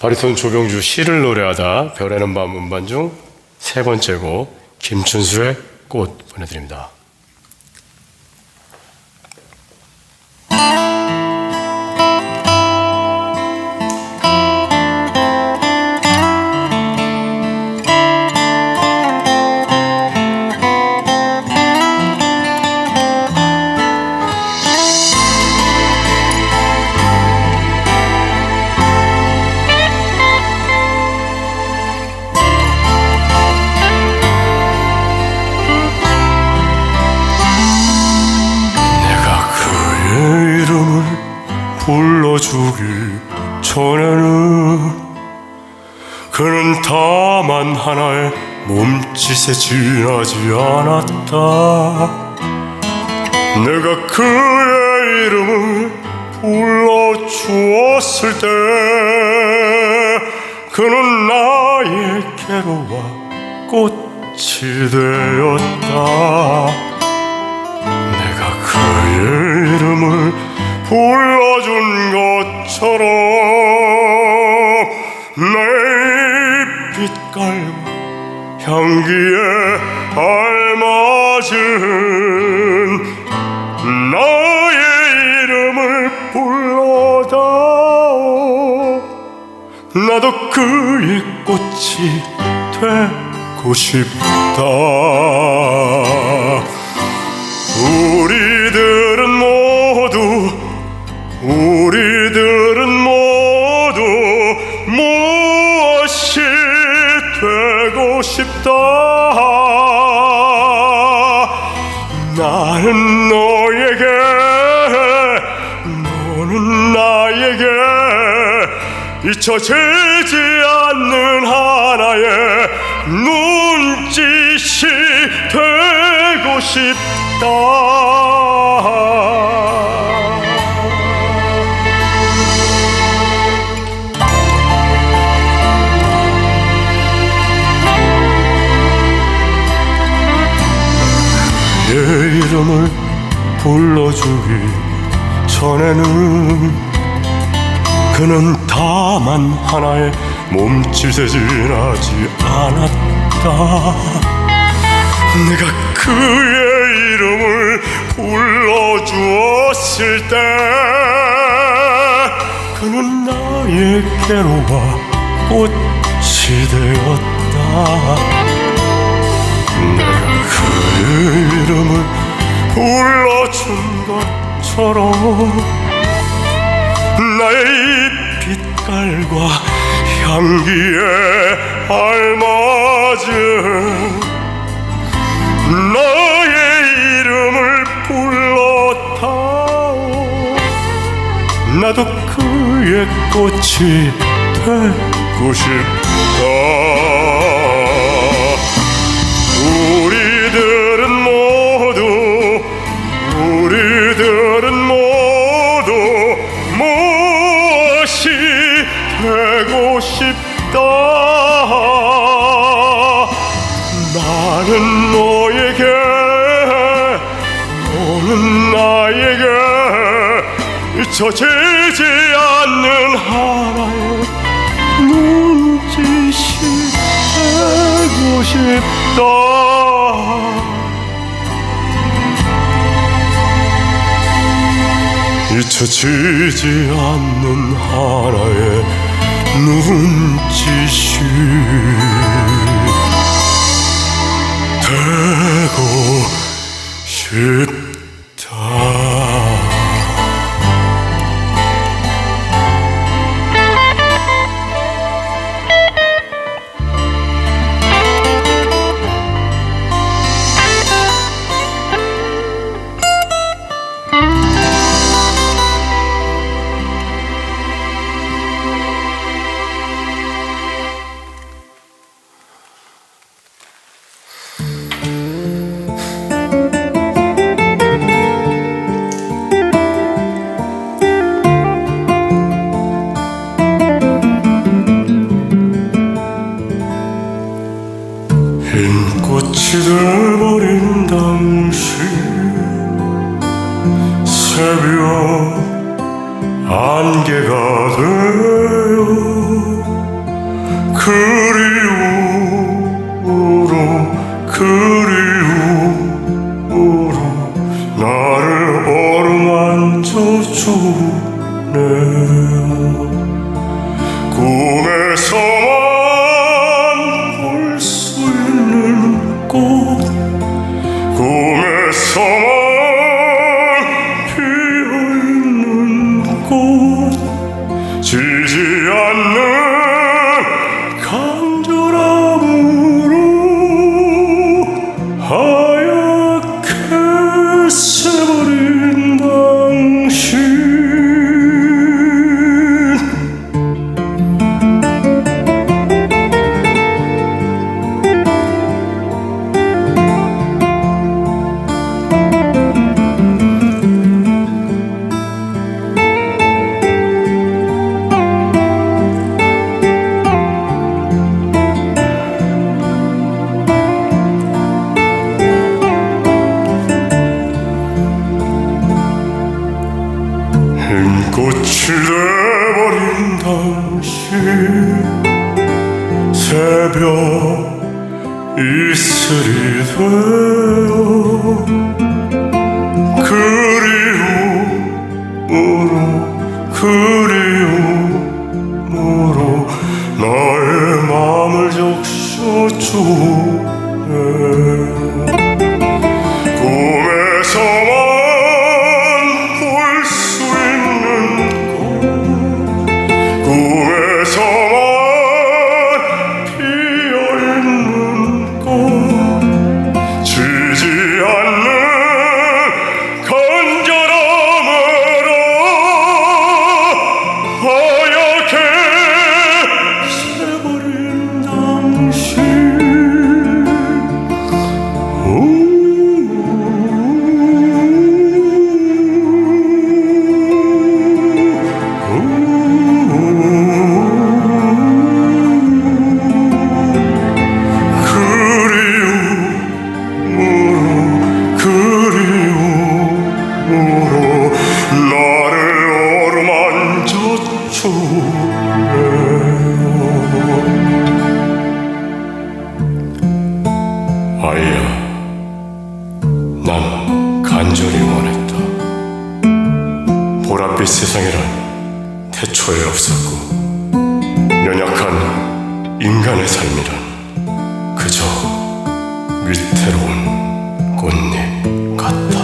바리톤 조병주 시를 노래하다 별에는 밤 음반 중 세 번째 곡 김춘수의 꽃 보내드립니다. 다만 하나의 몸짓에 지나지 않았다. 내가 그의 이름을 불러주었을 때 그는 나의 괴로와 꽃이 되었다. 내가 그의 이름을 불러준 것처럼 알맞은 나의 이름을 불러다오 나도 그의 꽃이 되고 싶다 너에게 너는 나에게 잊혀지지 않는 하나의 눈짓이 되고 싶다 불러주기 전에는 그는 다만 하나의 몸짓에 지나지 않았다. 내가 그의 이름을 불러주었을 때 그는 나의 괴로와 꽃이 되었다. 내가 그의 이름을 불러준 것처럼 나의 이 빛깔과 향기에 알맞은 나의 이름을 불러다오. 나도 그의 꽃이 되고 싶다. 우리 싶다. 나는 너에게 너는 나에게 잊혀지지 않는 하나의 눈짓이 되고 싶다. 잊혀지지 않는 하나의 눈짓이 되고 싶 거치돼버린 당신 새벽 안개가 되어 그리움으로 그 새벽 이슬이 되어 그리움으로 그리움으로 나의 마음을 적셔주네. 인간의 삶이란 그저 위태로운 꽃잎 같다.